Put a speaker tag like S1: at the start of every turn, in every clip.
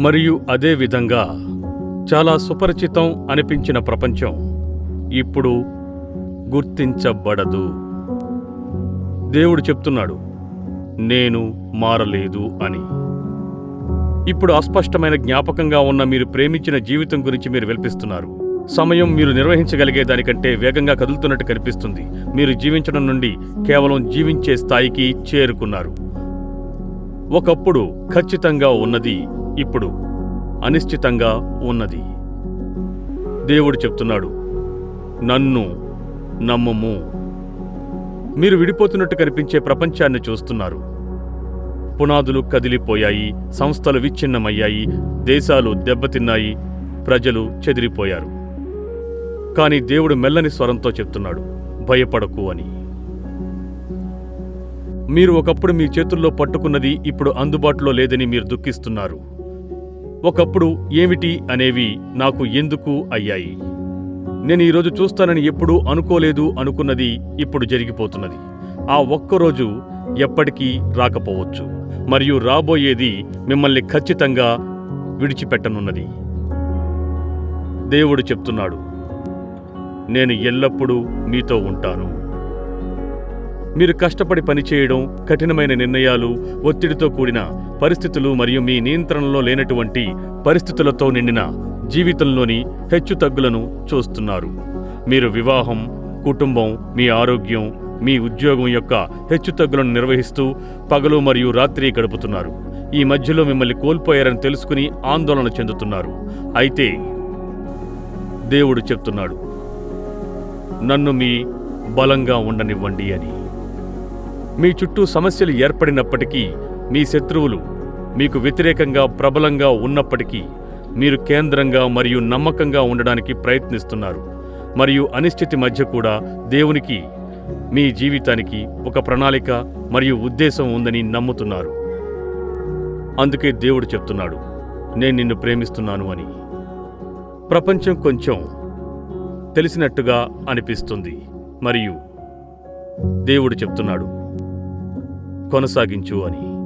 S1: మరియు అదే విధంగా చాలా సుపరిచితం అనిపించిన ప్రపంచం ఇప్పుడు గుర్తించబడదు. దేవుడు చెప్తున్నాడు నేను మారలేదు అని. ఇప్పుడు అస్పష్టమైన జ్ఞాపకంగా ఉన్న మీరు ప్రేమించిన జీవితం గురించి మీరు వెల్పిస్తున్నారు. సమయం మీరు నిర్వహించగలిగే దానికంటే వేగంగా కదులుతున్నట్టు కనిపిస్తుంది. మీరు జీవించడం నుండి కేవలం జీవించే స్థాయికి చేరుకున్నారు. ఒకప్పుడు ఖచ్చితంగా ఉన్నది ఇప్పుడు అనిశ్చితంగా ఉన్నది. దేవుడు చెప్తున్నాడు నన్ను నమ్మము. మీరు విడిపోతున్నట్టు కనిపించే ప్రపంచాన్ని చూస్తున్నారు. పునాదులు కదిలిపోయాయి సంస్థలు విచ్ఛిన్నమయ్యాయి దేశాలు దెబ్బతిన్నాయి ప్రజలు చెదిరిపోయారు. కానీ దేవుడు మెల్లని స్వరంతో చెప్తున్నాడు భయపడకు అని. మీరు ఒకప్పుడు మీ చేతుల్లో పట్టుకున్నది ఇప్పుడు అందుబాటులో లేదని మీరు దుఃఖిస్తున్నారు. ఒకప్పుడు ఏమిటి అనేవి నాకు ఎందుకు అయ్యాయి? నేను ఈరోజు చూస్తానని ఎప్పుడూ అనుకోలేదు అనుకున్నది ఇప్పుడు జరిగిపోతున్నది. ఆ ఒక్కరోజు ఎప్పటికీ రాకపోవచ్చు. మరియు రాబోయేది మిమ్మల్ని ఖచ్చితంగా విడిచిపెట్టనున్నది. దేవుడు చెప్తున్నాడు నేను ఎల్లప్పుడూ మీతో ఉంటాను. మీరు కష్టపడి పనిచేయడం కఠినమైన నిర్ణయాలు ఒత్తిడితో కూడిన పరిస్థితులు మరియు మీ నియంత్రణలో లేనటువంటి పరిస్థితులతో నిండిన జీవితంలోని హెచ్చుతగ్గులను చూస్తున్నారు. మీరు వివాహం కుటుంబం మీ ఆరోగ్యం మీ ఉద్యోగం యొక్క హెచ్చుతగ్గులను నిర్వహిస్తూ పగలు మరియు రాత్రి గడుపుతున్నారు. ఈ మధ్యలో మిమ్మల్ని కోల్పోయారని తెలుసుకుని ఆందోళన చెందుతున్నారు. అయితే దేవుడు చెప్తున్నాడు నన్ను మీ బలంగా ఉండనివ్వండి అని. మీ చుట్టూ సమస్యలు ఏర్పడినప్పటికీ మీ శత్రువులు మీకు వ్యతిరేకంగా ప్రబలంగా ఉన్నప్పటికీ మీరు కేంద్రంగా మరియు నమ్మకంగా ఉండడానికి ప్రయత్నిస్తున్నారు. మరియు అనిశ్చితి మధ్య కూడా దేవునికి మీ జీవితానికి ఒక ప్రణాళిక మరియు ఉద్దేశం ఉందని నమ్ముతున్నారు. అందుకే దేవుడు చెప్తున్నాడు నేను నిన్ను ప్రేమిస్తున్నాను అని. ప్రపంచం కొంచెం తెలిసినట్టుగా అనిపిస్తుంది. మరియు దేవుడు చెప్తున్నాడు కొనసాగించు అని.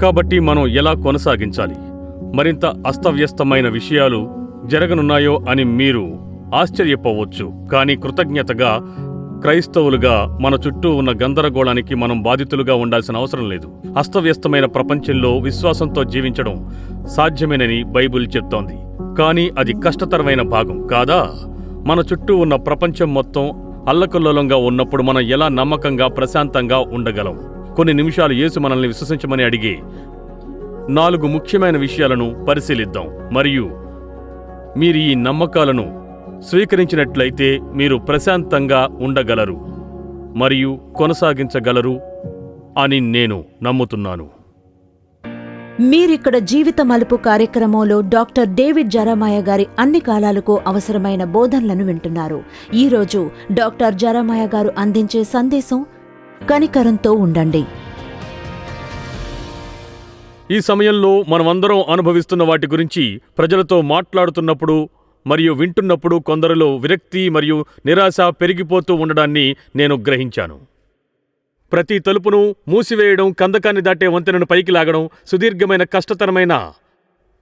S1: కాబట్టి మనం ఎలా కొనసాగించాలి? మరింత అస్తవ్యస్తమైన విషయాలు జరగనున్నాయో అని మీరు ఆశ్చర్యపోవచ్చు. కానీ కృతజ్ఞతగా క్రైస్తవులుగా మన చుట్టూ ఉన్న గందరగోళానికి మనం బాధితులుగా ఉండాల్సిన అవసరం లేదు. అస్తవ్యస్తమైన ప్రపంచంలో విశ్వాసంతో జీవించడం సాధ్యమేనని బైబిల్ చెప్తోంది. కానీ అది కష్టతరమైన భాగం కాదా? మన చుట్టూ ఉన్న ప్రపంచం మొత్తం అల్లకల్లోలంగా ఉన్నప్పుడు మనం ఎలా నమ్మకంగా ప్రశాంతంగా ఉండగలం? కొన్ని నిమిషాలు యేసు మనల్ని విశ్వసించమని అడిగి నాలుగు ముఖ్యమైన విషయాలను పరిశీలిద్దాం. మరియు మీరు ఈ నమ్మకాలను స్వీకరించినట్లయితే మీరు ప్రశాంతంగా ఉండగలరు మరియు కొనసాగించగలరు అని నేను నమ్ముతున్నాను.
S2: మీరిక్కడ జీవిత మలుపు కార్యక్రమంలో డాక్టర్ డేవిడ్ జరమాయ గారి అన్ని కాలాలకు అవసరమైన బోధనలను వింటున్నారు. ఈరోజు డాక్టర్ జరమాయ గారు అందించే సందేశం కనికరంతో ఉండండి.
S1: ఈ సమయంలో మనమందరం అనుభవిస్తున్న వాటి గురించి ప్రజలతో మాట్లాడుతున్నప్పుడు మరియు వింటున్నప్పుడు కొందరిలో విరక్తి మరియు నిరాశ పెరిగిపోతూ ఉండడాన్ని నేను గ్రహించాను. ప్రతి తలుపును మూసివేయడం కందకాన్ని దాటే వంతెనను పైకి లాగడం సుదీర్ఘమైన కష్టతరమైన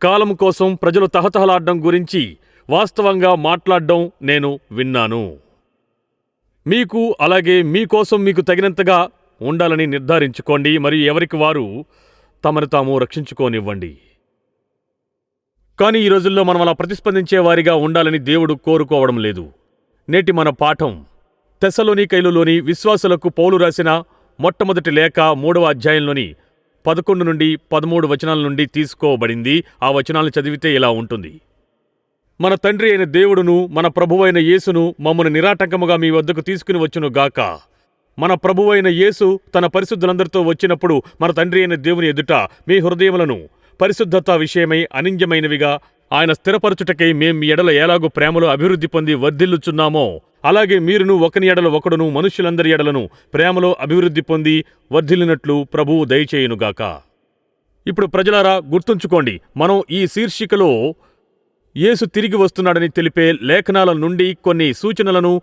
S1: కాలం కోసం ప్రజలు తహతహలాడడం గురించి వాస్తవంగా మాట్లాడడం నేను విన్నాను. మీకు అలాగే మీకోసం మీకు తగినంతగా ఉండాలని నిర్ధారించుకోండి. మరియు ఎవరికి వారు తమను తాము రక్షించుకోనివ్వండి. కానీ ఈ రోజుల్లో మనం అలా ప్రతిస్పందించే వారిగా ఉండాలని దేవుడు కోరుకోవడం లేదు. నేటి మన పాఠం తెసలోని కైలులోని విశ్వాసులకు పౌలు రాసిన మొట్టమొదటి లేఖ మూడవ అధ్యాయంలోని పదకొండు నుండి పదమూడు వచనాల నుండి తీసుకోబడింది. ఆ వచనాలను చదివితే ఇలా ఉంటుంది. మన తండ్రి అయిన దేవుడును మన ప్రభువైన యేసును మమ్మను నిరాటంకముగా మీ వద్దకు తీసుకుని వచ్చును గాక. మన ప్రభువైన యేసు తన పరిశుద్ధులందరితో వచ్చినప్పుడు మన తండ్రి అయిన దేవుని ఎదుట మీ హృదయములను పరిశుద్ధత విషయమై అనింజమైనవిగా ఆయన స్థిరపరచుటకై మేం మీ ఎడల ఎలాగూ ప్రేమలో అభివృద్ధి పొంది వర్ధిల్లుచున్నామో అలాగే మీరును ఒకని ఎడల ఒకడును మనుష్యులందరి ఎడలను ప్రేమలో అభివృద్ధి పొంది వర్ధిల్లినట్లు ప్రభువు దయచేయునుగాక ఇప్పుడు ప్రజలారా గుర్తుంచుకోండి మనం ఈ శీర్షికలో యేసు తిరిగి వస్తున్నాడని తెలిపే లేఖనాల నుండి కొన్ని సూచనలను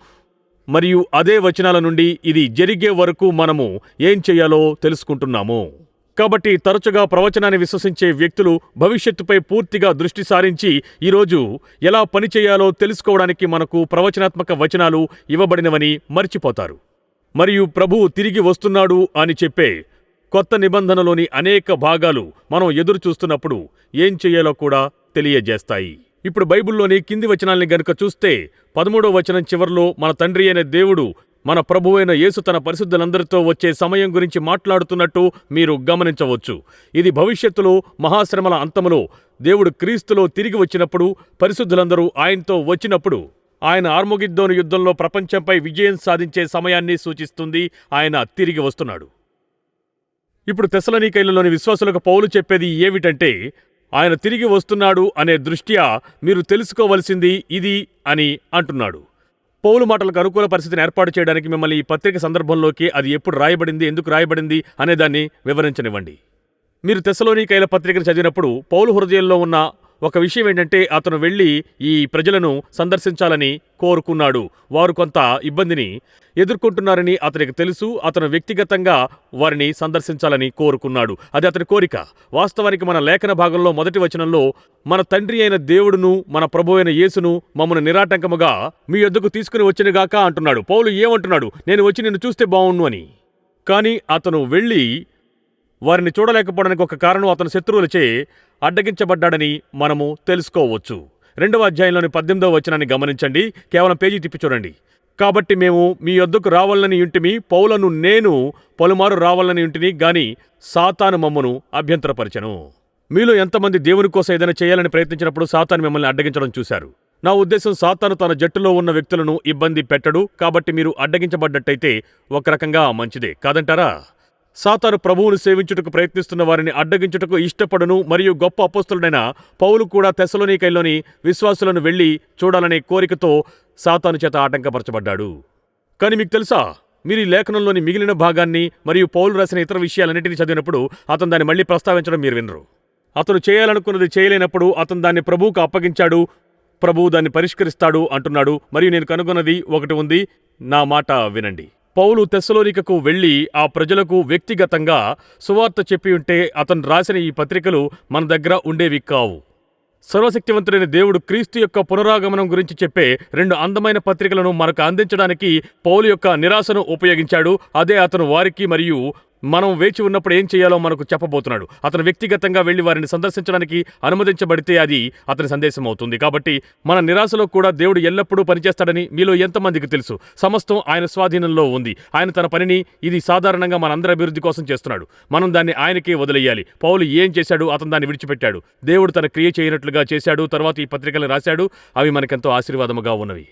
S1: మరియు అదే వచనాల నుండి ఇది జరిగే వరకు మనము ఏం చేయాలో తెలుసుకుంటున్నాము. కాబట్టి తరచుగా ప్రవచనాన్ని విశ్వసించే వ్యక్తులు భవిష్యత్తుపై పూర్తిగా దృష్టి సారించి ఈరోజు ఎలా పనిచేయాలో తెలుసుకోవడానికి మనకు ప్రవచనాత్మక వచనాలు ఇవ్వబడినవని మర్చిపోతారు. మరియు ప్రభువు తిరిగి వస్తున్నాడు అని చెప్పే కొత్త నిబంధనలోని అనేక భాగాలు మనం ఎదురు చూస్తున్నప్పుడు ఏం చేయాలో కూడా తెలియజేస్తాయి. ఇప్పుడు బైబిల్లోని కింది వచనాల్ని గనుక చూస్తే పదమూడవ వచనం చివర్లో మన తండ్రి అయిన దేవుడు మన ప్రభువైన యేసు తన పరిశుద్ధులందరితో వచ్చే సమయం గురించి మాట్లాడుతున్నట్టు మీరు గమనించవచ్చు. ఇది భవిష్యత్తులో మహాశ్రమల అంతములో దేవుడు క్రీస్తులో తిరిగి వచ్చినప్పుడు పరిశుద్ధులందరూ ఆయనతో వచ్చినప్పుడు ఆయన ఆర్మొగిద్దోని యుద్ధంలో ప్రపంచంపై విజయం సాధించే సమయాన్ని సూచిస్తుంది. ఆయన తిరిగి వస్తున్నాడు. ఇప్పుడు తెసలనీకైలలోని విశ్వాసులకు పౌలు చెప్పేది ఏమిటంటే ఆయన తిరిగి వస్తున్నాడు అనే దృష్ట్యా మీరు తెలుసుకోవలసింది ఇది అని అంటున్నాడు. పౌలు మాటలకు అనుకూల పరిస్థితిని ఏర్పాటు చేయడానికి మిమ్మల్ని ఈ పత్రిక సందర్భంలోకి అది ఎప్పుడు రాయబడింది ఎందుకు రాయబడింది అనేదాన్ని వివరించనివ్వండి. మీరు తెసలోనికైల పత్రికను చదివినప్పుడు పౌలు హృదయంలో ఉన్న ఒక విషయం ఏంటంటే అతను వెళ్ళి ఈ ప్రజలను సందర్శించాలని కోరుకున్నాడు. వారు కొంత ఇబ్బందిని ఎదుర్కొంటున్నారని అతనికి తెలుసు. అతను వ్యక్తిగతంగా వారిని సందర్శించాలని కోరుకున్నాడు. అది అతని కోరిక. వాస్తవానికి మన లేఖన భాగంలో మొదటి వచనంలో మన తండ్రి అయిన దేవుడును మన ప్రభు అయిన యేసును మమ్మల్ని నిరాటంకముగా మీ యొద్దకు తీసుకుని వచ్చినగాక అంటున్నాడు. పౌలు ఏమంటున్నాడు? నేను వచ్చి నిన్ను చూస్తే బావుణ్ణు అని. కానీ అతను వెళ్ళి వారిని చూడలేకపోవడానికి ఒక కారణం అతని శత్రువులచే అడ్డగించబడ్డాడని మనము తెలుసుకోవచ్చు. రెండవ అధ్యాయంలోని పద్దెనిమిదవ వచనాన్ని గమనించండి. కేవలం పేజీ తిప్పి చూడండి. కాబట్టి మేము మీ యొద్దకు రావాలని ఇంటిమి పౌలను నేను పలుమారు రావాలని ఇంటిని గాని సాతాను మమ్మను అభ్యంతరపరిచెను. మీలో ఎంతమంది దేవుని కోసం ఏదైనా చేయాలని ప్రయత్నించినప్పుడు సాతాను మిమ్మల్ని అడ్డగించడం చూశారు. నా ఉద్దేశం సాతాను తన జట్టులో ఉన్న వ్యక్తులను ఇబ్బంది పెట్టడు కాబట్టి మీరు అడ్డగించబడ్డట్టయితే ఒక రకంగా మంచిదే. కాదంటారా? సాతాను ప్రభువును సేవించుటకు ప్రయత్నిస్తున్న వారిని అడ్డగించుటకు ఇష్టపడును మరియు గొప్ప అపోస్తులుడైన పౌలు కూడా తెసలోనికైలోని విశ్వాసులను వెళ్ళి చూడాలనే కోరికతో సాతాను చేత ఆటంకపరచబడ్డాడు. కానీ మీకు తెలుసా? మీరు ఈ లేఖనంలోని మిగిలిన భాగాన్ని మరియు పౌలు రాసిన ఇతర విషయాలన్నింటినీ చదివినప్పుడు అతను దాన్ని మళ్ళీ ప్రస్తావించడం మీరు వినరు. అతను చేయాలనుకున్నది చేయలేనప్పుడు అతను దాన్ని ప్రభువుకు అప్పగించాడు. ప్రభువు దాన్ని పరిష్కరిస్తాడు అంటున్నాడు. మరియు నేను కనుగొన్నది ఒకటి ఉంది. నా మాట వినండి. పౌలు తెస్సలోనికకు వెళ్ళి ఆ ప్రజలకు వ్యక్తిగతంగా సువార్త చెప్పి ఉంటే అతను రాసిన ఈ పత్రికలు మన దగ్గర ఉండేవి కావు. సర్వశక్తివంతుడైన దేవుడు క్రీస్తు యొక్క పునరాగమనం గురించి చెప్పే రెండు అందమైన పత్రికలను మనకు అందించడానికి పౌలు యొక్క నిరాశను ఉపయోగించాడు. అదే అతను వారికి మరియు మనం వేచి ఉన్నప్పుడు ఏం చేయాలో మనకు చెప్పబోతున్నాడు. అతను వ్యక్తిగతంగా వెళ్ళి వారిని సందర్శించడానికి అనుమతించబడితే అది అతని సందేశం అవుతుంది. కాబట్టి మన నిరాశలో కూడా దేవుడు ఎల్లప్పుడూ పనిచేస్తాడని మీలో ఎంతమందికి తెలుసు. సమస్తం ఆయన స్వాధీనంలో ఉంది. ఆయన తన పనిని ఇది సాధారణంగా మనందరి అభివృద్ధి కోసం చేస్తున్నాడు. మనం దాన్ని ఆయనకే వదిలేయాలి. పౌలు ఏం చేశాడు? అతను దాన్ని విడిచిపెట్టాడు. దేవుడు తన క్రియ చేయనట్లుగా చేశాడు. తర్వాత ఈ పత్రికలు రాశాడు. అవి మనకెంతో ఆశీర్వాదముగా ఉన్నవి.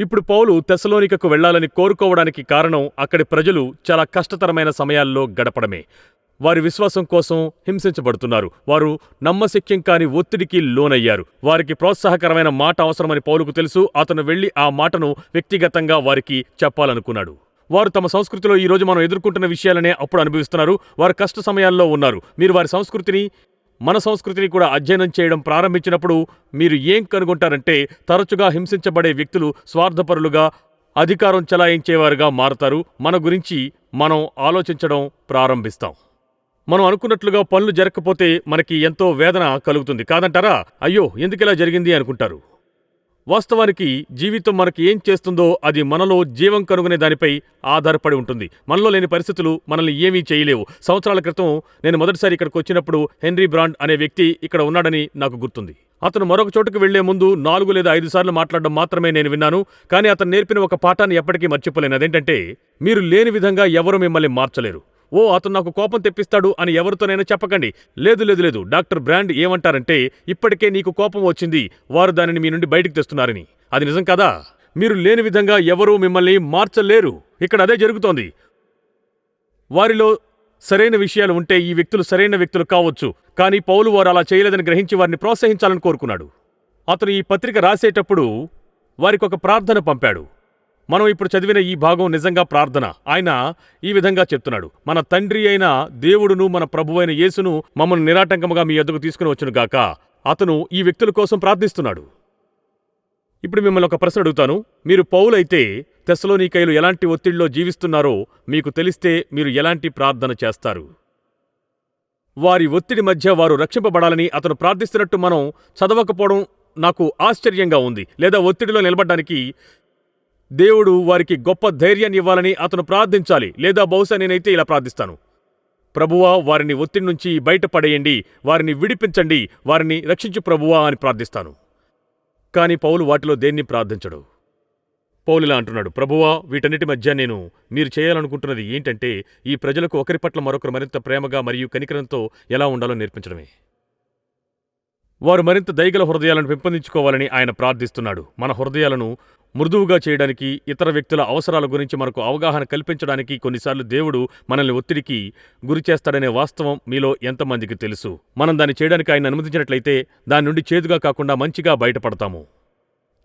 S1: ఇప్పుడు పౌలు తెసలోనికకు వెళ్ళాలని కోరుకోవడానికి కారణం అక్కడి ప్రజలు చాలా కష్టతరమైన సమయాల్లో గడపడమే. వారి విశ్వాసం కోసం హింసించబడుతున్నారు. వారు నమ్మశక్యం కాని ఒత్తిడికి లోనయ్యారు. వారికి ప్రోత్సాహకరమైన మాట అవసరమని పౌలుకు తెలుసు. అతను వెళ్ళి ఆ మాటను వ్యక్తిగతంగా వారికి చెప్పాలనుకున్నాడు. వారు తమ సంస్కృతిలో ఈరోజు మనం ఎదుర్కొంటున్న విషయాలనే అప్పుడు అనుభవిస్తున్నారు. వారు కష్ట సమయాల్లో ఉన్నారు. మీరు వారి సంస్కృతిని మన సంస్కృతిని కూడా అధ్యయనం చేయడం ప్రారంభించినప్పుడు మీరు ఏం కనుగొంటారంటే తరచుగా హింసించబడే వ్యక్తులు స్వార్థపరులుగా అధికారం చలాయించేవారుగా మారతారు. మన గురించి మనం ఆలోచించడం ప్రారంభిస్తాం. మనం అనుకున్నట్లుగా పనులు జరగకపోతే మనకి ఎంతో వేదన కలుగుతుంది. కాదంటారా? అయ్యో ఎందుకిలా జరిగింది అనుకుంటారు? వాస్తవానికి జీవితం మనకి ఏం చేస్తుందో అది మనలో జీవం కనుగొనే దానిపై ఆధారపడి ఉంటుంది. మనలో లేని పరిస్థితులు మనల్ని ఏమీ చేయలేవు. సంవత్సరాల క్రితం నేను మొదటిసారి ఇక్కడికి వచ్చినప్పుడు హెన్రీ బ్రాండ్ అనే వ్యక్తి ఇక్కడ ఉన్నాడని నాకు గుర్తుంది. అతను మరొక చోటుకు వెళ్ళే ముందు నాలుగు లేదా ఐదు సార్లు మాట్లాడడం మాత్రమే నేను విన్నాను. కానీ అతను నేర్పిన ఒక పాఠాన్ని ఎప్పటికీ మర్చిపోలేను. అదేంటంటే మీరు లేని విధంగా ఎవరూ మిమ్మల్ని మార్చలేరు. ఓ అతను నాకు కోపం తెప్పిస్తాడు అని ఎవరితోనైనా చెప్పకండి. లేదు లేదు లేదు. డాక్టర్ బ్రాండ్ ఏమంటారంటే ఇప్పటికే నీకు కోపం వచ్చింది వారు దానిని మీ నుండి బయటికి తెస్తున్నారని. అది నిజం కదా? మీరు లేని విధంగా ఎవరూ మిమ్మల్ని మార్చలేరు. ఇక్కడ అదే జరుగుతోంది. వారిలో సరైన విషయాలు ఉంటే ఈ వ్యక్తులు సరైన వ్యక్తులు కావచ్చు. కానీ పౌలు వారు అలా చేయలేదని గ్రహించి వారిని ప్రోత్సహించాలని కోరుకున్నాడు. అతను ఈ పత్రిక రాసేటప్పుడు వారికి ఒక ప్రార్థన పంపాడు. మనం ఇప్పుడు చదివిన ఈ భాగం నిజంగా ప్రార్థన. ఆయన ఈ విధంగా చెప్తున్నాడు. మన తండ్రి అయిన దేవుడును మన ప్రభువైన యేసును మమ్మల్ని నిరాటంకముగా మీ ఎద్దకు తీసుకుని వచ్చును గాక. అతను ఈ వ్యక్తుల కోసం ప్రార్థిస్తున్నాడు. ఇప్పుడు మిమ్మల్ని ఒక ప్రశ్న అడుగుతాను. మీరు పౌలైతే తెస్సలోనికైలు ఎలాంటి ఒత్తిడిలో జీవిస్తున్నారో మీకు తెలిస్తే మీరు ఎలాంటి ప్రార్థన చేస్తారు? వారి ఒత్తిడి మధ్య వారు రక్షింపబడాలని అతను ప్రార్థిస్తున్నట్టు మనం చదవకపోవడం నాకు ఆశ్చర్యంగా ఉంది. లేదా ఒత్తిడిలో నిలబడడానికి దేవుడు వారికి గొప్ప ధైర్యాన్ని ఇవ్వాలని అతను ప్రార్థించాలి లేదా బహుశా నేనైతే ఇలా ప్రార్థిస్తాను. ప్రభువా వారిని ఒత్తిడి నుంచి బయటపడేయండి వారిని విడిపించండి వారిని రక్షించు ప్రభువా అని ప్రార్థిస్తాను. కానీ పౌలు వాటిలో దేన్ని ప్రార్థించడు? పౌలు ఇలా అంటున్నాడు ప్రభువా వీటన్నిటి మధ్య నేను మీరు చేయాలనుకుంటున్నది ఏంటంటే ఈ ప్రజలకు ఒకరి పట్ల మరొకరు మరింత ప్రేమగా మరియు కనికరంతో ఎలా ఉండాలో నేర్పించడమే. వారు మరింత దయగల హృదయాలను పెంపొందించుకోవాలని ఆయన ప్రార్థిస్తున్నాడు. మన హృదయాలను మృదువుగా చేయడానికి ఇతర వ్యక్తుల అవసరాల గురించి మనకు అవగాహన కల్పించడానికి కొన్నిసార్లు దేవుడు మనల్ని ఒత్తిడికి గురి చేస్తాడనే వాస్తవం మీలో ఎంతమందికి తెలుసు. మనం దాన్ని చేయడానికి ఆయన అనుమతించినట్లయితే దాని నుండి చేదుగా కాకుండా మంచిగా బయటపడతాము.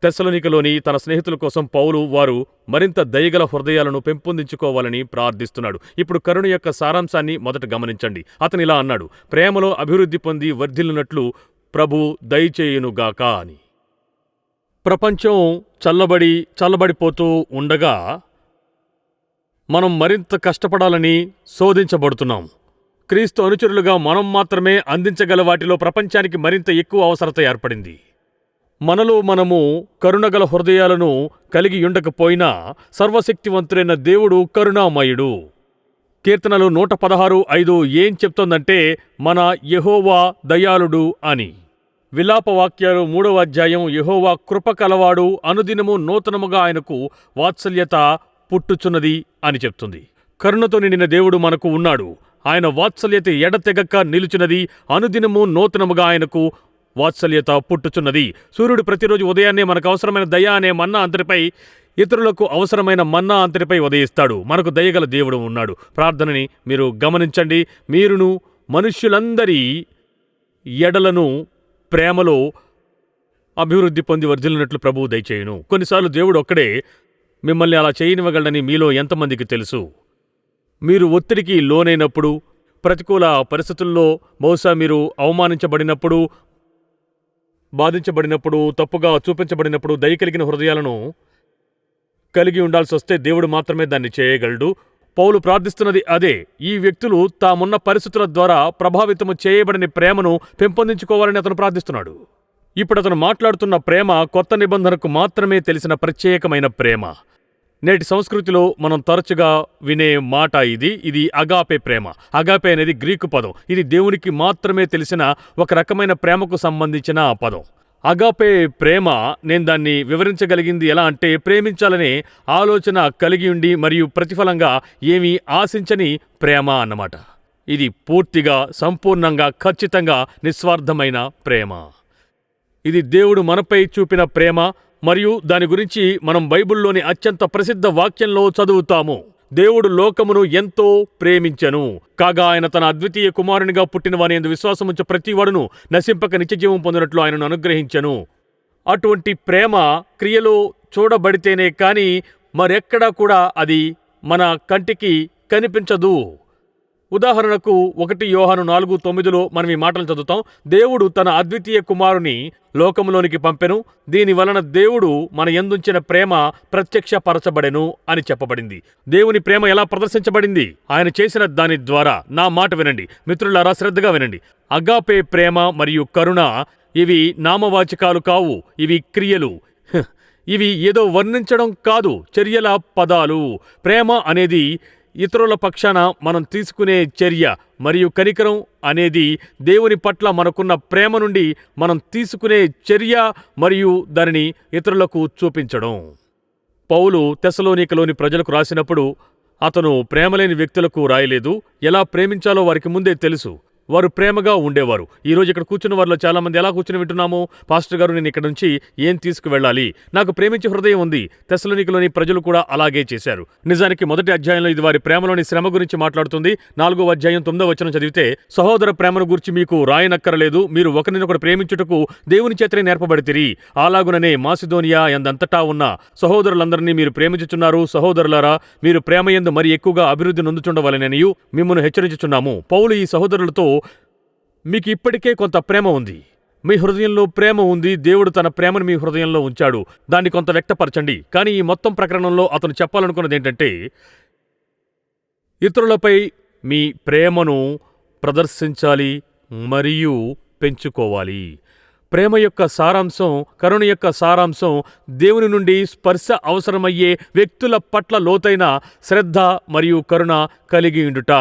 S1: తెస్సలోనికలోని తన స్నేహితుల కోసం పౌలు వారు మరింత దయగల హృదయాలను పెంపొందించుకోవాలని ప్రార్థిస్తున్నాడు. ఇప్పుడు కరుణ యొక్క సారాంశాన్ని మొదట గమనించండి. అతను ఇలా అన్నాడు ప్రేమలో అభివృద్ధి పొంది వర్ధిల్లునట్లు ప్రభు దయచేయునుగాక అని. ప్రపంచం చల్లబడి చల్లబడిపోతూ ఉండగా మనం మరింత కష్టపడాలని శోధించబడుతున్నాం. క్రీస్తు అనుచరులుగా మనం మాత్రమే అందించగల వాటిలో ప్రపంచానికి మరింత ఎక్కువ అవసరత ఏర్పడింది. మనలో మనము కరుణగల హృదయాలను కలిగి ఉండకపోయినా సర్వశక్తివంతుడైన దేవుడు కరుణామయుడు. కీర్తనలు నూట పదహారు ఐదు ఏం చెప్తోందంటే మన యెహోవా దయాళుడు అని. విలాప వాక్యాలు మూడవ అధ్యాయం యహోవా కృప కలవాడు అనుదినము నూతనముగా ఆయనకు వాత్సల్యత పుట్టుచున్నది అని చెప్తుంది. కరుణతో నిండిన దేవుడు మనకు ఉన్నాడు. ఆయన వాత్సల్యత ఎడతెగక నిలుచున్నది. అనుదినము నూతనముగా ఆయనకు వాత్సల్యత పుట్టుచున్నది. సూర్యుడు ప్రతిరోజు ఉదయాన్నే మనకు అవసరమైన దయ అనే మన్నా అంతటిపై ఇతరులకు అవసరమైన మన్నా అంతటిపై ఉదయిస్తాడు. మనకు దయగల దేవుడు ఉన్నాడు. ప్రార్థనని మీరు గమనించండి. మీరును మనుష్యులందరి ఎడలను ప్రేమలో అభివృద్ధి పొంది వర్ధిల్లినట్లు ప్రభువు దయచేయును. కొన్నిసార్లు దేవుడు ఒక్కడే మిమ్మల్ని అలా చేయనివ్వగలడని మీలో ఎంతమందికి తెలుసు? మీరు ఒత్తిడికి లోనైనప్పుడు ప్రతికూల పరిస్థితుల్లో బహుశా మీరు అవమానించబడినప్పుడు బాధించబడినప్పుడు తప్పుగా చూపించబడినప్పుడు దయ కలిగిన హృదయాలను కలిగి ఉండాల్సి వస్తే దేవుడు మాత్రమే దాన్ని చేయగలడు. పౌలు ప్రార్థిస్తున్నది అదే. ఈ వ్యక్తులు తామున్న పరిస్థితుల ద్వారా ప్రభావితము చేయబడిన ప్రేమను పెంపొందించుకోవాలని అతను ప్రార్థిస్తున్నాడు. ఇప్పుడు అతను మాట్లాడుతున్న ప్రేమ కొత్త నిబంధనకు మాత్రమే తెలిసిన ప్రత్యేకమైన ప్రేమ. నేటి సంస్కృతిలో మనం తరచుగా వినే మాట ఇది ఇది అగాపే ప్రేమ. అగాపే అనేది గ్రీకు పదం. ఇది దేవునికి మాత్రమే తెలిసిన ఒక రకమైన ప్రేమకు సంబంధించిన పదం. అగాపే ప్రేమ నేను దాన్ని వివరించగలిగింది ఎలా అంటే ప్రేమించాలనే ఆలోచన కలిగి ఉండి మరియు ప్రతిఫలంగా ఏమీ ఆశించని ప్రేమ అన్నమాట. ఇది పూర్తిగా సంపూర్ణంగా ఖచ్చితంగా నిస్వార్థమైన ప్రేమ. ఇది దేవుడు మనపై చూపిన ప్రేమ మరియు దాని గురించి మనం బైబిల్లోని అత్యంత ప్రసిద్ధ వాక్యంలో చదువుతాము. దేవుడు లోకమును ఎంతో ప్రేమించెను. కాగా ఆయన తన అద్వితీయ కుమారునిగా పుట్టిన విశ్వాసముంచ ప్రతివాడును నశింపక నిత్యజీవం పొందినట్లు ఆయనను అనుగ్రహించెను. అటువంటి ప్రేమ క్రియలో చూడబడితేనే కానీ మరెక్కడా కూడా అది మన కంటికి కనిపించదు. ఉదాహరణకు ఒకటి యోహాను నాలుగు తొమ్మిదిలో మనం ఈ మాటలు చదువుతాం. దేవుడు తన అద్వితీయ కుమారుని లోకములోనికి పంపెను. దీని వలన దేవుడు మన ఎందుంచిన ప్రేమ ప్రత్యక్షపరచబడెను అని చెప్పబడింది. దేవుని ప్రేమ ఎలా ప్రదర్శించబడింది? ఆయన చేసిన దాని ద్వారా. నా మాట వినండి. మిత్రులారా శ్రద్ధగా వినండి. అగాపే ప్రేమ మరియు కరుణ ఇవి నామవాచకాలు కావు. ఇవి క్రియలు. హ్, ఇవి ఏదో వర్ణించడం కాదు. చర్యల పదాలు. ప్రేమ అనేది ఇతరుల పక్షాన మనం తీసుకునే చర్య మరియు కనికరం అనేది దేవుని పట్ల మనకున్న ప్రేమ నుండి మనం తీసుకునే చర్య మరియు దానిని ఇతరులకు చూపించడం. పౌలు తెసలోనికలోని ప్రజలకు రాసినప్పుడు అతను ప్రేమలేని వ్యక్తులకు రాయలేదు. ఎలా ప్రేమించాలో వారికి ముందే తెలుసు. వారు ప్రేమగా ఉండేవారు. ఈ రోజు ఇక్కడ కూర్చున్న వారిలో చాలా మంది ఎలా కూర్చుని వింటున్నాము? పాస్టర్ గారు నేను ఇక్కడ నుంచి ఏం తీసుకువెళ్ళాలి? నాకు ప్రేమించే హృదయం ఉంది. తెసలోనికలోని ప్రజలు కూడా అలాగే చేశారు. నిజానికి మొదటి అధ్యాయంలో ఇది వారి ప్రేమలోని శ్రమ గురించి మాట్లాడుతుంది. నాలుగో అధ్యాయం తొమ్మిదో వచనం చదివితే సహోదర ప్రేమను గురించి మీకు రాయనక్కరలేదు. మీరు ఒకరినొకరు ప్రేమించుటకు దేవుని చేతనే నేర్పబడితిరి. అలాగుననే మాసిదోనియా ఎందంతటా ఉన్న సహోదరులందరినీ మీరు ప్రేమించుచున్నారు. సహోదరులారా మీరు ప్రేమ ఎందు మరి ఎక్కువగా అభివృద్ధి నొందుచుండవలననియు మిమ్మల్ని హెచ్చరించుచున్నాము. పౌలు ఈ సహోదరులతో మీకు ఇప్పటికే కొంత ప్రేమ ఉంది. మీ హృదయంలో ప్రేమ ఉంది. దేవుడు తన ప్రేమను మీ హృదయంలో ఉంచాడు. దాన్ని కొంత వ్యక్తపరచండి. కానీ ఈ మొత్తం ప్రకరణంలో అతను చెప్పాలనుకున్నది ఏంటంటే ఇతరులపై మీ ప్రేమను ప్రదర్శించాలి మరియు పెంచుకోవాలి. ప్రేమ యొక్క సారాంశం కరుణ యొక్క సారాంశం దేవుని నుండి స్పర్శ అవసరమయ్యే వ్యక్తుల పట్ల లోతైన శ్రద్ధ మరియు కరుణ కలిగి ఉండుట.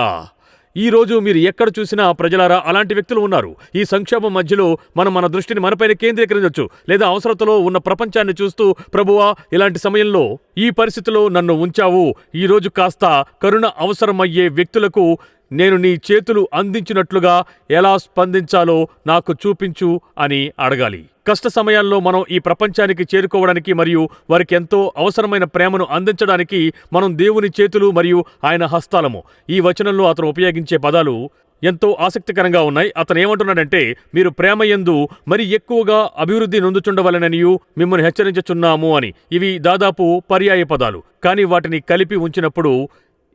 S1: ఈ రోజు మీరు ఎక్కడ చూసినా ప్రజలారా అలాంటి వ్యక్తులు ఉన్నారు. ఈ సంక్షోభం మధ్యలో మనం మన దృష్టిని మనపైన కేంద్రీకరించవచ్చు లేదా అవసరతలో ఉన్న ప్రపంచాన్ని చూస్తూ ప్రభువా ఇలాంటి సమయంలో ఈ పరిస్థితిలో నన్ను ఉంచావు. ఈ రోజు కాస్త కరుణ అవసరమయ్యే వ్యక్తులకు నేను నీ చేతులు అందించినట్లుగా ఎలా స్పందించాలో నాకు చూపించు అని అడగాలి. కష్ట సమయాల్లో మనం ఈ ప్రపంచానికి చేరుకోవడానికి మరియు వారికి ఎంతో అవసరమైన ప్రేమను అందించడానికి మనం దేవుని చేతులు మరియు ఆయన హస్తాలము. ఈ వచనంలో అతను ఉపయోగించే పదాలు ఎంతో ఆసక్తికరంగా ఉన్నాయి. అతను ఏమంటున్నాడంటే మీరు ప్రేమ ఎందు మరి ఎక్కువగా అభివృద్ధి నొందుచుండవలననియు మిమ్మల్ని హెచ్చరించుచున్నాము అని. ఇవి దాదాపు పర్యాయ పదాలు. కానీ వాటిని కలిపి ఉంచినప్పుడు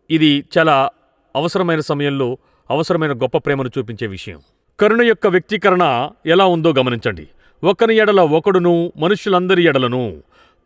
S1: ఇది చాలా అవసరమైన సమయంలో అవసరమైన గొప్ప ప్రేమను చూపించే విషయం. కరుణ యొక్క వ్యక్తీకరణ ఎలా ఉందో గమనించండి. ఒకని ఎడల ఒకడును మనుషులందరి ఎడలను.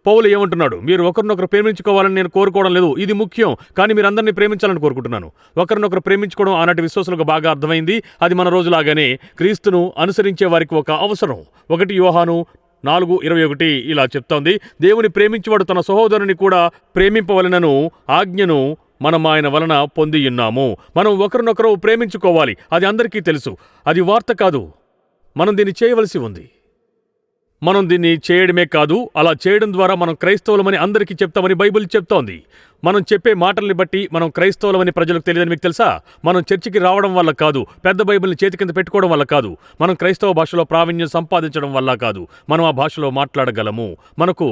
S1: పౌలు ఏమంటున్నాడు? మీరు ఒకరినొకరు ప్రేమించుకోవాలని నేను కోరుకోవడం లేదు. ఇది ముఖ్యం కానీ మీరు అందరినీ ప్రేమించాలని కోరుకుంటున్నాను. ఒకరినొకరు ప్రేమించుకోవడం ఆనాటి విశ్వాసులకు బాగా అర్థమైంది. అది మన రోజులాగానే క్రీస్తును అనుసరించే వారికి ఒక అవసరం. ఒకటి యోహాను నాలుగు ఇరవై ఒకటి ఇలా చెప్తోంది. దేవుని ప్రేమించేవాడు తన సహోదరుని కూడా ప్రేమింపవలనను ఆజ్ఞను మనం ఆయన వలన పొంది ఉన్నాము. మనం ఒకరినొకరు ప్రేమించుకోవాలి. అది అందరికీ తెలుసు. అది వార్త కాదు. మనం దీన్ని చేయవలసి ఉంది. మనం దీన్ని చేయడమే కాదు అలా చేయడం ద్వారా మనం క్రైస్తవులమని అందరికీ చెప్తామని బైబిల్ చెప్తోంది. మనం చెప్పే మాటల్ని బట్టి మనం క్రైస్తవులమని ప్రజలకు తెలియదని మీకు తెలుసా? మనం చర్చికి రావడం వల్ల కాదు పెద్ద బైబిల్ని చేతి కింద పెట్టుకోవడం వల్ల కాదు మనం క్రైస్తవ భాషలో ప్రావీణ్యం సంపాదించడం వల్ల కాదు మనం ఆ భాషలో మాట్లాడగలము. మనకు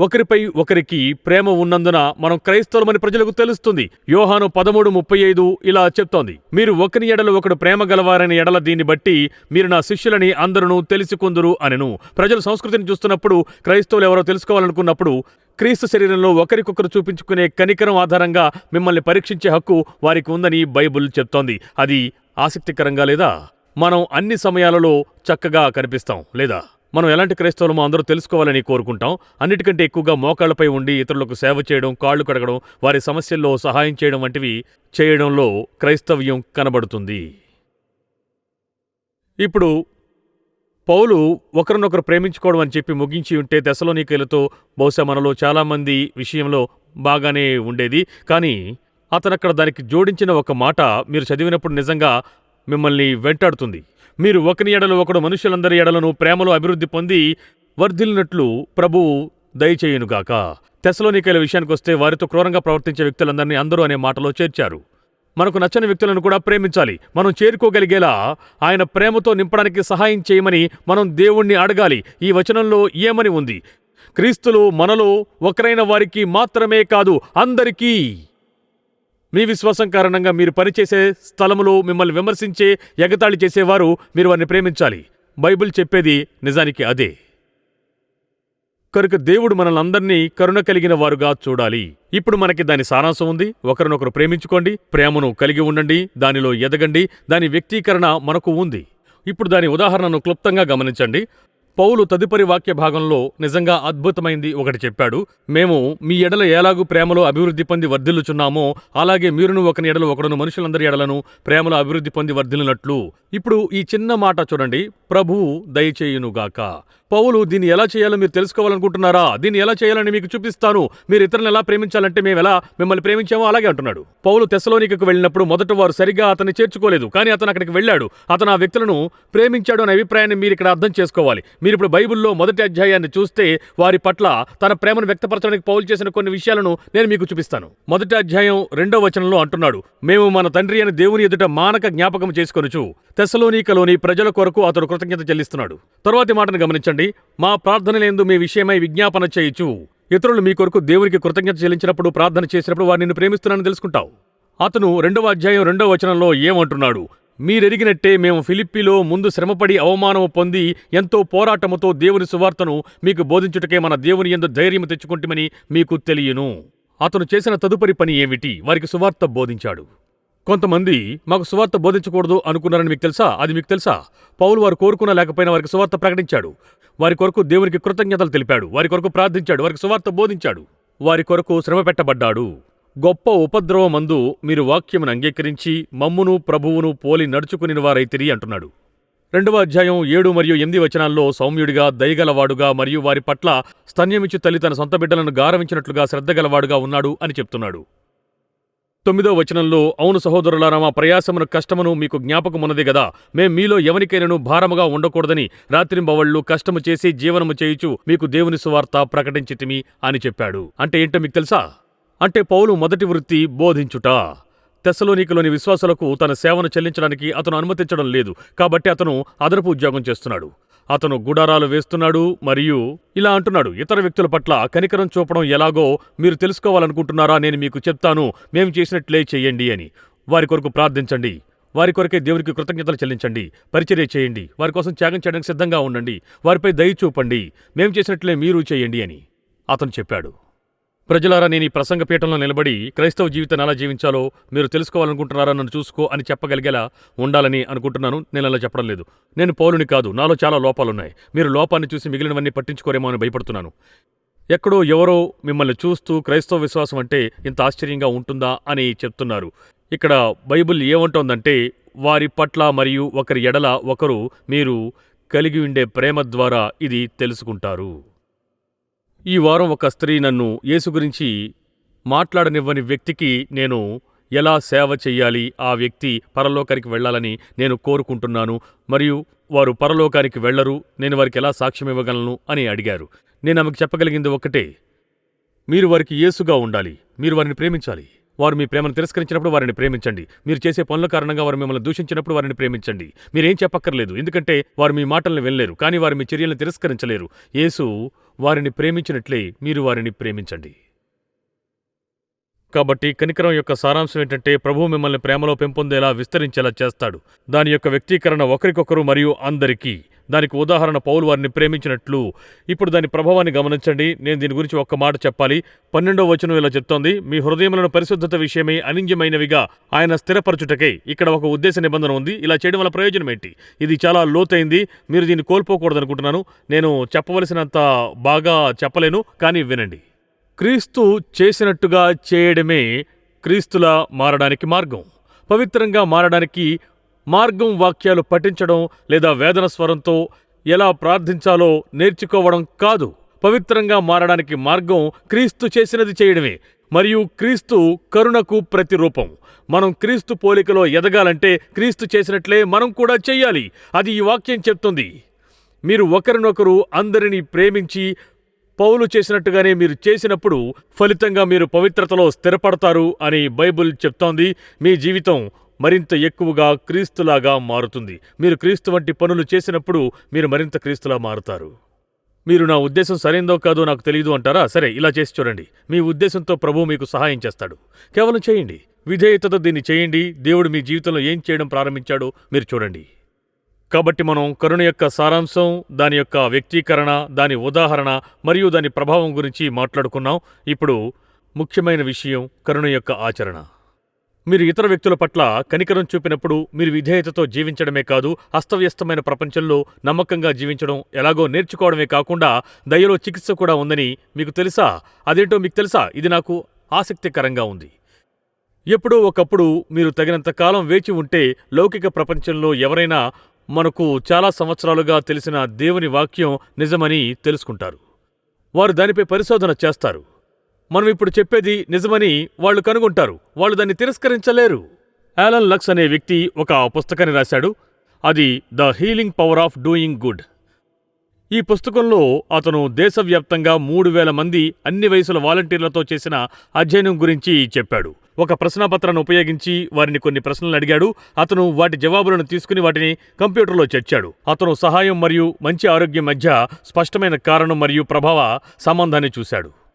S1: ఒకరిపై ఒకరికి ప్రేమ ఉన్నందున మనం క్రైస్తవులమని ప్రజలకు తెలుస్తుంది. యోహాను పదమూడు ముప్పై ఐదు ఇలా చెప్తోంది. మీరు ఒకరి ఎడలు ఒకడు ప్రేమ గలవారని ఎడల దీన్ని బట్టి మీరు నా శిష్యులని అందరూ తెలుసుకుందురు అనెను. ప్రజలు సంస్కృతిని చూస్తున్నప్పుడు క్రైస్తవులు ఎవరో తెలుసుకోవాలనుకున్నప్పుడు క్రీస్తు శరీరంలో ఒకరికొకరు చూపించుకునే కనికరం ఆధారంగా మిమ్మల్ని పరీక్షించే హక్కు వారికి ఉందని బైబుల్ చెప్తోంది. అది ఆసక్తికరంగా లేదా? మనం అన్ని సమయాలలో చక్కగా కనిపిస్తాం లేదా? మనం ఎలాంటి క్రైస్తవులమో అందరూ తెలుసుకోవాలని కోరుకుంటాం. అన్నిటికంటే ఎక్కువగా మోకాళ్ళపై ఉండి ఇతరులకు సేవ చేయడం కాళ్ళు కడగడం వారి సమస్యల్లో సహాయం చేయడం వంటివి చేయడంలో క్రైస్తవ్యం కనబడుతుంది. ఇప్పుడు పౌలు ఒకరినొకరు ప్రేమించుకోవడం అని చెప్పి ముగించి ఉంటే తెసలోనికలతో బహుశా మనలో చాలామంది విషయంలో బాగానే ఉండేది. కానీ అతను అక్కడ దానికి జోడించిన ఒక మాట మీరు చదివినప్పుడు నిజంగా మిమ్మల్ని వెంటాడుతుంది. మీరు ఒకని ఎడలు ఒకడు మనుషులందరి ఎడలను ప్రేమలో అభివృద్ధి పొంది వర్ధిల్లినట్లు ప్రభువు దయచేయునుగాక. తెసలోనికల విషయానికొస్తే వారితో క్రూరంగా ప్రవర్తించే వ్యక్తులందరినీ అందరూ అనే మాటలో చేర్చారు. మనకు నచ్చని వ్యక్తులను కూడా ప్రేమించాలి. మనం చేరుకోగలిగేలా ఆయన ప్రేమతో నింపడానికి సహాయం చేయమని మనం దేవుణ్ణి అడగాలి. ఈ వచనంలో ఏమని ఉంది? క్రీస్తులు మనలో ఒకరైన వారికి మాత్రమే కాదు అందరికీ మీ విశ్వాసం కారణంగా మీరు పనిచేసే స్థలములో మిమ్మల్ని విమర్శించే ఎగతాళి చేసేవారు మీరు వారిని ప్రేమించాలి. బైబిల్ చెప్పేది నిజానికి అదే. కనుక దేవుడు మనల్ని అందరినీ కరుణ కలిగిన వారుగా చూడాలి. ఇప్పుడు మనకి దాని సారాంశం ఉంది. ఒకరినొకరు ప్రేమించుకోండి ప్రేమను కలిగి ఉండండి దానిలో ఎదగండి దాని వ్యక్తీకరణ మనకు ఉంది. ఇప్పుడు దాని ఉదాహరణను క్లుప్తంగా గమనించండి. పౌలు తదుపరి వాక్య భాగంలో నిజంగా అద్భుతమైంది ఒకటి చెప్పాడు. మేము మీ ఎడల ఎలాగూ ప్రేమలో అభివృద్ధి పొంది వర్ధిల్లుచున్నామో అలాగే మీరును ఒకని ఎడలు ఒకడును మనుషులందరి ఎడలను ప్రేమలో అభివృద్ధి పొంది వర్ధిల్లినట్లు. ఇప్పుడు ఈ చిన్న మాట చూడండి. ప్రభువు దయచేయునుగాక. పౌలు దీన్ని ఎలా చేయాలో మీరు తెలుసుకోవాలనుకుంటున్నారా? దీన్ని ఎలా చేయాలని మీకు చూపిస్తాను. మీరు ఇతరులను ఎలా ప్రేమించాలంటే మేము ఎలా మిమ్మల్ని ప్రేమించామో అలాగే అంటున్నాడు. పౌలు తెసలోనికకు వెళ్ళినప్పుడు మొదట వారు సరిగా అతన్ని చేర్చుకోలేదు. కానీ అతను అక్కడికి వెళ్ళాడు. అతను ఆ వ్యక్తులను ప్రేమించాడు అనే అభిప్రాయాన్ని మీరు ఇక్కడ అర్థం చేసుకోవాలి. మీరు ఇప్పుడు బైబిల్లో మొదటి అధ్యాయాన్ని చూస్తే వారి పట్ల తన ప్రేమను వ్యక్తపరచడానికి పౌలు చేసిన కొన్ని విషయాలను నేను మీకు చూపిస్తాను. మొదటి అధ్యాయం రెండో వచనంలో అంటున్నాడు మేము మన తండ్రి అని దేవుని ఎదుట మానక జ్ఞాపకం చేసుకొనుచు తెసలోనికలోని ప్రజల కొరకు అతడు కృతజ్ఞత చెల్లిస్తున్నాడు. తరువాతి మాటను గమనించండి. మా ప్రార్థనలేందు మీ విషయమై విజ్ఞాపన చేయొచ్చు ఇతరులు మీ కొరకు దేవునికి కృతజ్ఞత చెల్లించినప్పుడు ప్రార్థన చేసినప్పుడు వారు నిన్ను ప్రేమిస్తున్నానని తెలుసుకుంటావు. అతను రెండవ అధ్యాయం రెండవ వచనంలో ఏమంటున్నాడు? మీరెరిగినట్టే మేము ఫిలిప్పీలో ముందు శ్రమపడి అవమానము పొంది ఎంతో పోరాటముతో దేవుని సువార్తను మీకు బోధించుటకే మన దేవుని ఎందు ధైర్యం తెచ్చుకుంటామని మీకు తెలియను. అతను చేసిన తదుపరి పని ఏమిటి? వారికి సువార్త బోధించాడు. కొంతమంది మాకు సువార్త బోధించకూడదు అనుకున్నారని మీకు తెలుసా? అది మీకు తెలుసా? పౌలు వారు కోరుకున్న లేకపోయినా వారికి సువార్త ప్రకటించాడు. వారి కొరకు దేవునికి కృతజ్ఞతలు తెలిపాడు. వారి కొరకు ప్రార్థించాడు. వారికి సువార్త బోధించాడు. వారి కొరకు శ్రమ పెట్టబడ్డాడు. గొప్ప ఉపద్రవమందు మీరు వాక్యమును అంగీకరించి మమ్మును ప్రభువును పోలి నడుచుకుని వారైతిరి అంటున్నాడు. రెండవ అధ్యాయం ఏడు మరియు ఎనిమిది వచనాల్లో సౌమ్యుడిగా దయగలవాడుగా మరియు వారి పట్ల స్తన్యమిచ్చు తల్లి తన సొంత బిడ్డలను గారవించినట్లుగా శ్రద్ధగలవాడుగా ఉన్నాడు అని చెప్తున్నాడు. తొమ్మిదో వచనంలో అవును సహోదరులారా మా ప్రయాసమును కష్టమును మీకు జ్ఞాపకమున్నది గదా. మేం మీలో ఎవరికైనాను భారముగా ఉండకూడదని రాత్రింబవళ్ళు కష్టము చేసి జీవనము చేయుచు మీకు దేవుని సువార్త ప్రకటించితిమి అని చెప్పాడు. అంటే ఏంటో మీకు తెలుసా? అంటే పౌలు మొదటి వృత్తి బోధించుట. తెస్సలోనికలోని విశ్వాసులకు తన సేవను చెల్లించడానికి అతను అనుమతించడం లేదు. కాబట్టి అతను అదనపు ఉద్యోగం చేస్తున్నాడు. అతను గుడారాలు వేస్తున్నాడు మరియు ఇలా అంటున్నాడు ఇతర వ్యక్తుల పట్ల కనికరం చూపడం ఎలాగో మీరు తెలుసుకోవాలనుకుంటున్నారా నేను మీకు చెప్తాను మేం చేసినట్లే చెయ్యండి అని. వారి కొరకు ప్రార్థించండి వారి కొరకే దేవునికి కృతజ్ఞతలు చెల్లించండి పరిచర్య చేయండి వారి కోసం త్యాగం చేయడానికి సిద్ధంగా ఉండండి వారిపై దయ చూపండి మేం చేసినట్లే మీరు చేయండి అని అతను చెప్పాడు. ప్రజలారా నేను ఈ ప్రసంగ పీఠంలో నిలబడి క్రైస్తవ జీవితాన్ని ఎలా జీవించాలో మీరు తెలుసుకోవాలనుకుంటున్నారా నన్ను చూసుకో అని చెప్పగలిగేలా ఉండాలని అనుకుంటున్నాను. నేను అలా చెప్పడం లేదు. నేను పౌరుని కాదు. నాలో చాలా లోపాలున్నాయి. మీరు లోపాన్ని చూసి మిగిలినవన్నీ పట్టించుకోరేమో అని భయపడుతున్నాను. ఎక్కడో ఎవరో మిమ్మల్ని చూస్తూ క్రైస్తవ విశ్వాసం అంటే ఇంత ఆశ్చర్యంగా ఉంటుందా అని చెప్తున్నారు. ఇక్కడ బైబిల్ ఏమంటోందంటే వారి పట్ల మరియు ఒకరి ఎడల ఒకరు మీరు కలిగి ఉండే ప్రేమ ద్వారా ఇది తెలుసుకుంటారు. ఈ వారం ఒక స్త్రీ నన్ను యేసు గురించి మాట్లాడనివ్వని వ్యక్తికి నేను ఎలా సేవ చెయ్యాలి? ఆ వ్యక్తి పరలోకానికి వెళ్ళాలని నేను కోరుకుంటున్నాను. మరియు వారు పరలోకానికి వెళ్ళరు నేను వారికి ఎలా సాక్ష్యం ఇవ్వగలను? అని అడిగారు. నేను ఆమెకు చెప్పగలిగింది ఒక్కటే. మీరు వారికి యేసుగా ఉండాలి. మీరు వారిని ప్రేమించాలి. వారు మీ ప్రేమను తిరస్కరించినప్పుడు వారిని ప్రేమించండి. మీరు చేసే పనుల కారణంగా వారు మిమ్మల్ని దూషించినప్పుడు వారిని ప్రేమించండి. మీరేం చెప్పక్కర్లేదు. ఎందుకంటే వారు మీ మాటలను వినలేరు కానీ వారు మీ చర్యలను తిరస్కరించలేరు. యేసు వారిని ప్రేమించినట్లే మీరు వారిని ప్రేమించండి. కాబట్టి కనికరం యొక్క సారాంశం ఏంటంటే ప్రభువు మిమ్మల్ని ప్రేమలో పెంపొందేలా విస్తరించేలా చేస్తాడు. దాని యొక్క వ్యక్తీకరణ ఒకరికొకరు మరియు అందరికీ. దానికి ఉదాహరణ పౌలు వారిని ప్రేమించినట్లు. ఇప్పుడు దాని ప్రభావాన్ని గమనించండి. నేను దీని గురించి ఒక్క మాట చెప్పాలి. పన్నెండో వచనం ఇలా చెప్తోంది. మీ హృదయములను పరిశుద్ధత విషయమై అనింజమైనవిగా ఆయన స్థిరపరచుటకై ఇక్కడ ఒక ఉద్దేశ నిబంధన ఉంది. ఇలా చేయడం వల్ల ప్రయోజనం ఏంటి? ఇది చాలా లోతైంది. మీరు దీన్ని కోల్పోకూడదనుకుంటున్నాను. నేను చెప్పవలసినంత బాగా చెప్పలేను కానీ వినండి. క్రీస్తు చేసినట్టుగా చేయడమే క్రీస్తులా మారడానికి మార్గం. పవిత్రంగా మారడానికి మార్గం వాక్యాలు పఠించడం లేదా వేదన స్వరంతో ఎలా ప్రార్థించాలో నేర్చుకోవడం కాదు. పవిత్రంగా మారడానికి మార్గం క్రీస్తు చేసినది చేయడమే మరియు క్రీస్తు కరుణకు ప్రతిరూపం. మనం క్రీస్తు పోలికలో ఎదగాలంటే క్రీస్తు చేసినట్లే మనం కూడా చెయ్యాలి అది ఈ వాక్యం చెప్తుంది. మీరు ఒకరినొకరు అందరినీ ప్రేమించి పౌలు చేసినట్టుగానే మీరు చేసినప్పుడు ఫలితంగా మీరు పవిత్రతలో స్థిరపడతారు అని బైబిల్ చెప్తోంది. మీ జీవితం మరింత ఎక్కువగా క్రీస్తులాగా మారుతుంది. మీరు క్రీస్తు వంటి పనులు చేసినప్పుడు మీరు మరింత క్రీస్తులా మారుతారు. మీరు నా ఉద్దేశం సరైందో కాదో నాకు తెలియదు అంటారా? సరే ఇలా చేసి చూడండి. మీ ఉద్దేశంతో ప్రభు మీకు సహాయం చేస్తాడు. కేవలం చేయండి. విధేయతతో దీన్ని చేయండి. దేవుడు మీ జీవితంలో ఏం చేయడం ప్రారంభించాడో మీరు చూడండి. కాబట్టి మనం కరుణ యొక్క సారాంశం దాని యొక్క వ్యక్తీకరణ దాని ఉదాహరణ మరియు దాని ప్రభావం గురించి మాట్లాడుకున్నాం. ఇప్పుడు ముఖ్యమైన విషయం కరుణ యొక్క ఆచరణ. మీరు ఇతర వ్యక్తుల పట్ల కనికరం చూపినప్పుడు మీరు విధేయతతో జీవించడమే కాదు అస్తవ్యస్తమైన ప్రపంచంలో నమ్మకంగా జీవించడం ఎలాగో నేర్చుకోవడమే కాకుండా దయలో చికిత్స కూడా ఉందని మీకు తెలుసా? అదేంటో మీకు తెలుసా? ఇది నాకు ఆసక్తికరంగా ఉంది. ఎప్పుడో ఒకప్పుడు మీరు తగినంత కాలం వేచి ఉంటే లౌకిక ప్రపంచంలో ఎవరైనా మనకు చాలా సంవత్సరాలుగా తెలిసిన దేవుని వాక్యం నిజమని తెలుసుకుంటారు. వారు దానిపై పరిశోధన చేస్తారు. మనం ఇప్పుడు చెప్పేది నిజమని వాళ్ళు కనుగొంటారు. వాళ్ళు దాన్ని తిరస్కరించలేరు. యాలన్ లక్స్ అనే వ్యక్తి ఒక పుస్తకాన్ని రాశాడు. అది the healing power of doing good. ఈ పుస్తకంలో అతను దేశవ్యాప్తంగా మూడు వేల మంది అన్ని వయసుల వాలంటీర్లతో చేసిన అధ్యయనం గురించి చెప్పాడు. ఒక ప్రశ్నపత్రాన్ని ఉపయోగించి వారిని కొన్ని ప్రశ్నలు అడిగాడు. అతను వాటి జవాబులను తీసుకుని వాటిని కంప్యూటర్లో చేర్చాడు. అతను సహాయం మరియు మంచి ఆరోగ్యం మధ్య స్పష్టమైన కారణం మరియు ప్రభావ సంబంధాన్ని చూశాడు.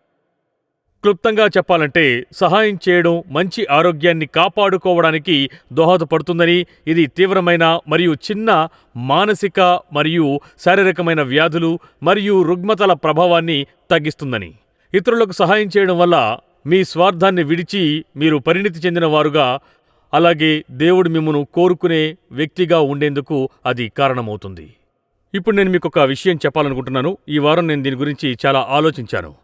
S1: క్లుప్తంగా చెప్పాలంటే సహాయం చేయడం మంచి ఆరోగ్యాన్ని కాపాడుకోవడానికి దోహదపడుతుందని ఇది తీవ్రమైన మరియు చిన్న మానసిక మరియు శారీరకమైన వ్యాధులు మరియు రుగ్మతల ప్రభావాన్ని తగ్గిస్తుందని. ఇతరులకు సహాయం చేయడం వల్ల మీ స్వార్థాన్ని విడిచి మీరు పరిణితి చెందిన వారుగా అలాగే దేవుడు మిమ్మను కోరుకునే వ్యక్తిగా ఉండేందుకు అది కారణమవుతుంది. ఇప్పుడు నేను మీకు ఒక విషయం చెప్పాలనుకుంటున్నాను. ఈ వారం నేను దీని గురించి చాలా ఆలోచించాను.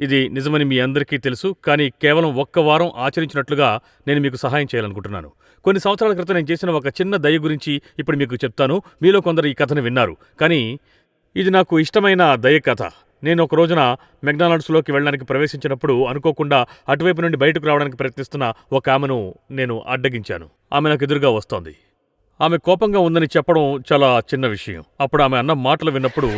S1: ఇది నిజమని మీ అందరికీ తెలుసు కానీ కేవలం ఒక్క వారం ఆచరించినట్లుగా నేను మీకు సహాయం చేయాలనుకుంటున్నాను. కొన్ని సంవత్సరాల క్రితం నేను చేసిన ఒక చిన్న దయ గురించి ఇప్పుడు మీకు చెప్తాను. మీలో కొందరు ఈ కథను విన్నారు. కానీ ఇది నాకు ఇష్టమైన దయ కథ. నేను ఒక రోజున మెక్డానల్డ్స్లోకి వెళ్ళడానికి ప్రవేశించినప్పుడు అనుకోకుండా అటువైపు నుండి బయటకు రావడానికి ప్రయత్నిస్తున్న ఒక ఆమెను నేను అడ్డగించాను. ఆమె నాకు ఎదురుగా వస్తోంది. ఆమె కోపంగా ఉందని చెప్పడం చాలా చిన్న విషయం. అప్పుడు ఆమె అన్న మాటలు విన్నప్పుడు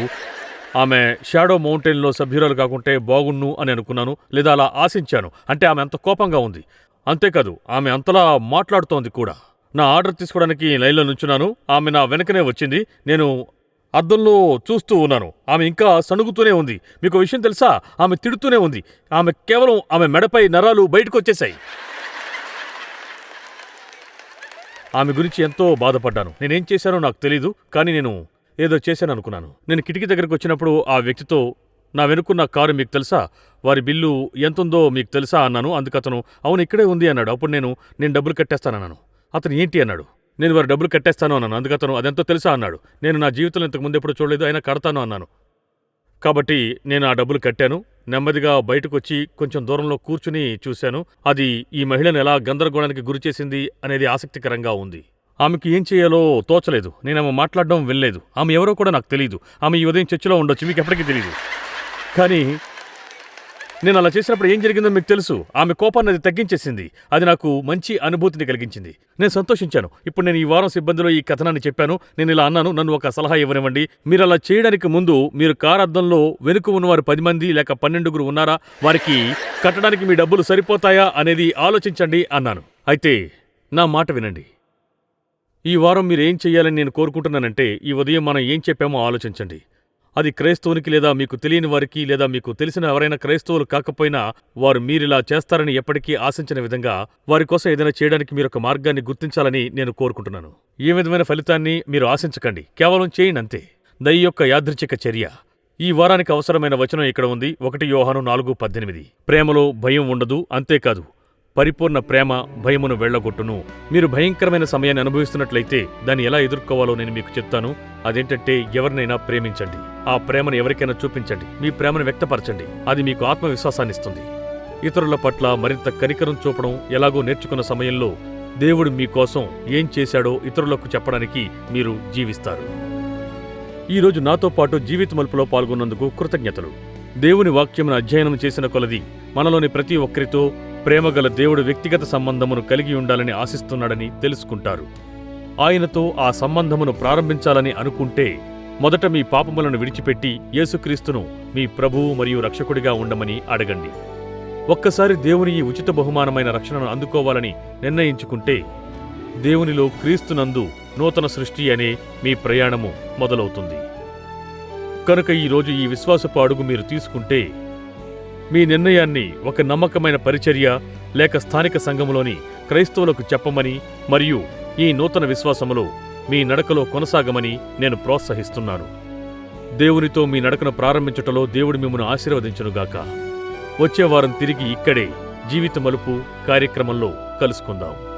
S1: ఆమె షాడో మౌంటైన్లో సభ్యురాలు కాకుంటే బాగుండు అని అనుకున్నాను లేదా అలా ఆశించాను. అంటే ఆమె అంత కోపంగా ఉంది. అంతేకాదు ఆమె అంతలా మాట్లాడుతోంది కూడా. నా ఆర్డర్ తీసుకోవడానికి లైన్లో నుంచున్నాను. ఆమె నా వెనకనే వచ్చింది. నేను అద్దంలో చూస్తూ ఉన్నాను. ఆమె ఇంకా సణుగుతూనే ఉంది. మీకు విషయం తెలుసా? ఆమె తిడుతూనే ఉంది. ఆమె కేవలం ఆమె మెడపై నరాలు బయటకు వచ్చేశాయి ఆమె గురించి ఎంతో బాధపడ్డాను. నేనేం చేశానో నాకు తెలీదు. కానీ నేను ఏదో చేశాను అనుకున్నాను నేను కిటికీ దగ్గరకు వచ్చినప్పుడు ఆ వ్యక్తితో నా వెనుకున్న కారు మీకు తెలుసా? వారి బిల్లు ఎంతుందో మీకు తెలుసా? అన్నాను. అందుకు అతను అవును ఇక్కడే ఉంది అన్నాడు. అప్పుడు నేను నేను డబ్బులు కట్టేస్తానన్నాను అతను ఏంటి? అన్నాడు. నేను వారి డబ్బులు కట్టేస్తాను అన్నాను. అందుకు అతను అదెంతో తెలుసా? అన్నాడు. నేను నా జీవితంలో ఇంతకు ముందు ఎప్పుడు చూడలేదు. అయినా కడతాను అన్నాను. కాబట్టి నేను ఆ డబ్బులు కట్టాను. నెమ్మదిగా బయటకు వచ్చి కొంచెం దూరంలో కూర్చుని చూశాను. అది ఈ మహిళను ఎలా గందరగోళానికి గురిచేసింది అనేది ఆసక్తికరంగా ఉంది. ఆమెకు ఏం చేయాలో తోచలేదు. నేను ఆమె మాట్లాడడం వినలేదు. ఆమె ఎవరో కూడా నాకు తెలియదు ఆమె ఈ ఉదయం చర్చిలో ఉండొచ్చు. మీకు ఎప్పటికీ తెలియదు కానీ నేను అలా చేసినప్పుడు ఏం జరిగిందో మీకు తెలుసు. ఆమె కోపాన్ని అది తగ్గించేసింది. అది నాకు మంచి అనుభూతిని కలిగించింది. నేను సంతోషించాను. ఇప్పుడు నేను ఈ వారం సిబ్బందిలో ఈ కథనాన్ని చెప్పాను. నేను ఇలా అన్నాను. నన్ను ఒక సలహా ఇవ్వనివ్వండి. మీరు అలా చేయడానికి ముందు మీరు కారు అద్దంలో వెనుక ఉన్నవారు పది మంది లేక పన్నెండుగురు ఉన్నారా? వారికి కట్టడానికి మీ డబ్బులు సరిపోతాయా అనేది ఆలోచించండి అన్నాను. అయితే నా మాట వినండి. ఈ వారం మీరు ఏం చేయాలని నేను కోరుకుంటున్నానంటే ఈ ఉదయం మనం ఏం చెప్పామో ఆలోచించండి. అది క్రైస్తవునికి లేదా మీకు తెలియని వారికి లేదా మీకు తెలిసిన ఎవరైనా క్రైస్తవులు కాకపోయినా వారు మీరిలా చేస్తారని ఎప్పటికీ ఆశించిన విధంగా వారి కోసం ఏదైనా చేయడానికి మీరు ఒక మార్గాన్ని గుర్తించాలని నేను కోరుకుంటున్నాను. ఏ విధమైన ఫలితాన్ని మీరు ఆశించకండి. కేవలం చేయండి అంతే. దయ యొక్క యాదృచ్ఛిక చర్య. ఈ వారానికి అవసరమైన వచనం ఇక్కడ ఉంది. ఒకటి యోహాను నాలుగు పద్దెనిమిది. ప్రేమలో భయం ఉండదు అంతేకాదు. పరిపూర్ణ ప్రేమ భయమును వెళ్ళగొట్టును మీరు భయంకరమైన సమయాన్ని అనుభవిస్తున్నట్లయితే దాన్ని ఎలా ఎదుర్కోవాలో నేను మీకు చెప్తాను. అదేంటంటే ఎవరినైనా ప్రేమించండి. ఆ ప్రేమను ఎవరికైనా చూపించండి. మీ ప్రేమను వ్యక్తపరచండి. అది మీకు ఆత్మవిశ్వాసాన్ని ఇస్తుంది. ఇతరుల పట్ల మరింత కనికరం చూపడం ఎలాగో నేర్చుకున్న సమయంలో దేవుడు మీకోసం ఏం చేశాడో ఇతరులకు చెప్పడానికి మీరు జీవిస్తారు. ఈరోజు నాతో పాటు జీవిత మలుపులో పాల్గొన్నందుకు కృతజ్ఞతలు. దేవుని వాక్యమును అధ్యయనం చేసిన కొలది మనలోని ప్రతి ఒక్కరితో ప్రేమగల దేవుడు వ్యక్తిగత సంబంధమును కలిగి ఉండాలని ఆశిస్తున్నాడని తెలుసుకుంటారు. ఆయనతో ఆ సంబంధమును ప్రారంభించాలని అనుకుంటే మొదట మీ పాపములను విడిచిపెట్టి యేసుక్రీస్తును మీ ప్రభువు మరియు రక్షకుడిగా ఉండమని అడగండి. ఒక్కసారి దేవుని ఈ ఉచిత బహుమానమైన రక్షణను అందుకోవాలని నిర్ణయించుకుంటే దేవునిలో క్రీస్తునందు నూతన సృష్టి అనే మీ ప్రయాణము మొదలవుతుంది. కనుక ఈరోజు ఈ విశ్వాసపు అడుగు మీరు తీసుకుంటే మీ నిర్ణయాన్ని ఒక నమ్మకమైన పరిచర్య లేక స్థానిక సంఘములోని క్రైస్తవులకు చెప్పమని మరియు ఈ నూతన విశ్వాసములో మీ నడకలో కొనసాగమని నేను ప్రోత్సహిస్తున్నాను. దేవునితో మీ నడకను ప్రారంభించుటలో దేవుడు మిమ్మను ఆశీర్వదించునుగాక. వచ్చే వారం తిరిగి ఇక్కడే జీవిత మలుపు కార్యక్రమంలో కలుసుకుందాం.